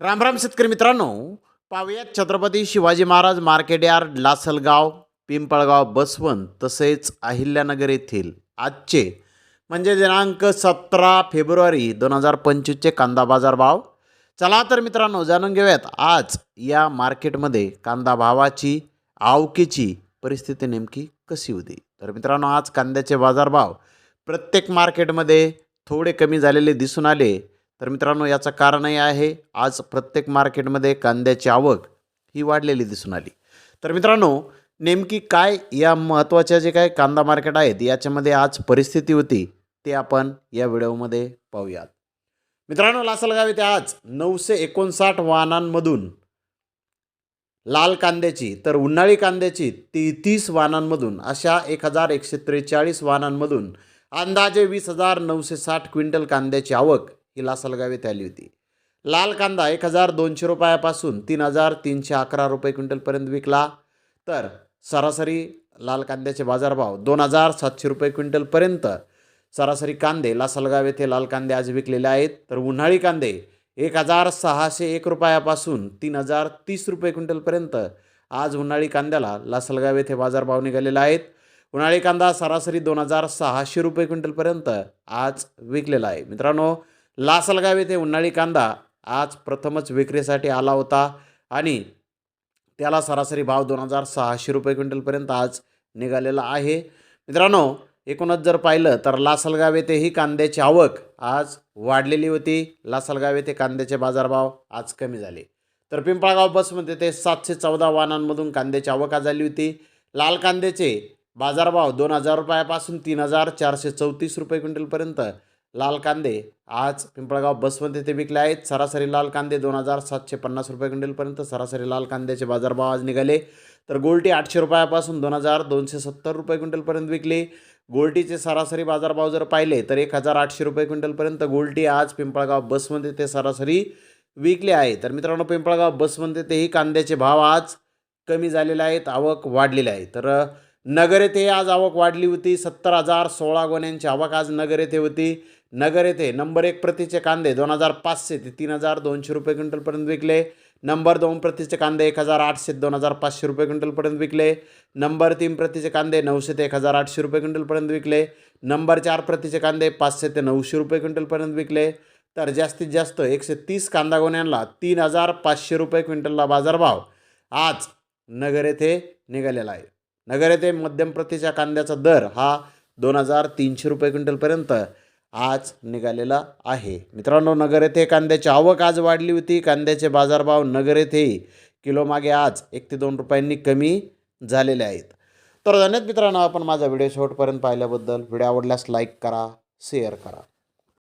रामराम शेतकरी मित्रांनो पाहुयात छत्रपती शिवाजी महाराज मार्केट यार्ड लासलगाव पिंपळगाव बसवंत तसेच अहिल्यानगर येथील आजचे म्हणजे दिनांक सतरा फेब्रुवारी दोन हजार पंचवीसचे कांदा बाजार भाव. चला तर मित्रांनो जाणून घेऊयात आज या मार्केटमध्ये कांदा भावाची आवकीची परिस्थिती नेमकी कशी होती. तर मित्रांनो आज कांद्याचे बाजारभाव प्रत्येक मार्केटमध्ये थोडे कमी झालेले दिसून आले. तर मित्रांनो याचं कारणही आहे आज प्रत्येक मार्केटमध्ये कांद्याची आवक ही वाढलेली दिसून आली. तर मित्रांनो नेमकी काय या महत्त्वाच्या जे काय कांदा मार्केट आहेत याच्यामध्ये आज परिस्थिती होती ते आपण या व्हिडिओमध्ये पाहूयात. मित्रांनो लासलगाव येथे आज नऊशे एकोणसाठ वाहनांमधून लाल कांद्याची तर उन्हाळी कांद्याची ती तीस वाहनांमधून अशा एक हजार एकशे त्रेचाळीस वाहनांमधून अंदाजे वीस हजार नऊशे साठ क्विंटल कांद्याची आवक ही लासलगाव येथे आली होती. लाल कांदा एक हजार दोनशे रुपयापासून तीन हजार तीनशे अकरा रुपये क्विंटलपर्यंत विकला. तर सरासरी लाल कांद्याचे बाजारभाव दोन हजार सातशे रुपये क्विंटलपर्यंत. सरासरी कांदे लासलगाव येथे लाल कांदे आज विकलेले आहेत. तर उन्हाळी कांदे एक हजार सहाशे एक रुपयापासून तीन हजार तीस रुपये क्विंटलपर्यंत. आज उन्हाळी कांद्याला लासलगाव येथे बाजारभाव निघालेला आहेत उन्हाळी कांदा सरासरी दोन हजार सहाशे रुपये क्विंटलपर्यंत आज विकलेला आहे. मित्रांनो लासलगाव येथे उन्हाळी कांदा आज प्रथमच विक्रीसाठी आला होता आणि त्याला सरासरी भाव दोन हजार सहाशे रुपये क्विंटलपर्यंत आज निघालेला आहे. मित्रांनो एकूणच जर पाहिलं तर लासलगाव येथे ही कांद्याची आवक आज वाढलेली होती. लासलगाव येथे कांद्याचे बाजारभाव आज कमी झाले. तर पिंपळगाव बसमध्ये ते सातशे चौदा वाहनांमधून कांद्याची आवक आज झाली होती. लाल कांद्याचे बाजारभाव दोन हजार रुपयापासून तीन हजार चारशे चौतीस रुपये क्विंटलपर्यंत लाल कांदे. आज पिंपळगाव बसवंत येथे विकले आहेत. सरासरी लाल कांदे दोन हजार सातशे पन्नास रुपये क्विंटलपर्यंत सरासरी लाल कांद्याचे बाजारभाव आज निघाले. तर गोल्टी आठशे रुपयापासून दोन हजार दोनशे सत्तर रुपये क्विंटलपर्यंत विकली. गोल्टीचे सरासरी बाजारभाव जर पाहिले तर एक हजार आठशे रुपये क्विंटलपर्यंत गोल्टी आज पिंपळगाव बसमध्ये ते सरासरी विकले आहे. तर मित्रांनो पिंपळगाव बसमध्ये तेही कांद्याचे भाव आज कमी झालेले आहेत. आवक वाढलेली आहे. तर नगर येथे आज आवक वाढली होती. सत्तर हजार सोळा गोण्यांची आवक आज नगर येथे होती. नगर येथे नंबर एक प्रतीचे कांदे दोन हजार पाचशे ते तीन हजार दोनशे रुपये क्विंटलपर्यंत विकले. नंबर दोन प्रतीचे कांदे एक हजार आठशे ते दोन हजार पाचशे रुपये क्विंटलपर्यंत विकले. नंबर तीन प्रतीचे कांदे नऊशे ते एक हजार आठशे रुपये क्विंटलपर्यंत विकले. नंबर चार प्रतीचे कांदे पाचशे ते नऊशे रुपये क्विंटलपर्यंत विकले. तर जास्तीत जास्त एकशे तीस कांदा गोण्यांना तीन हजार पाचशे रुपये क्विंटलला बाजारभाव आज नगर येथे निघालेला आहे. नगर येथे मध्यम प्रतीच्या कांद्याचा दर हा दोन हजार तीनशे रुपये क्विंटलपर्यंत आज निघालेला आहे. मित्रांनो नगर येथे कांद्याची आवक आज वाढली होती. कांद्याचे बाजारभाव नगर येथेही किलोमागे आज एक ते दोन रुपयांनी कमी झालेले आहेत. तर धन्यवाद मित्रांनो आपण माझा व्हिडिओ शेवटपर्यंत पाहिल्याबद्दल. व्हिडिओ आवडल्यास लाईक करा शेअर करा.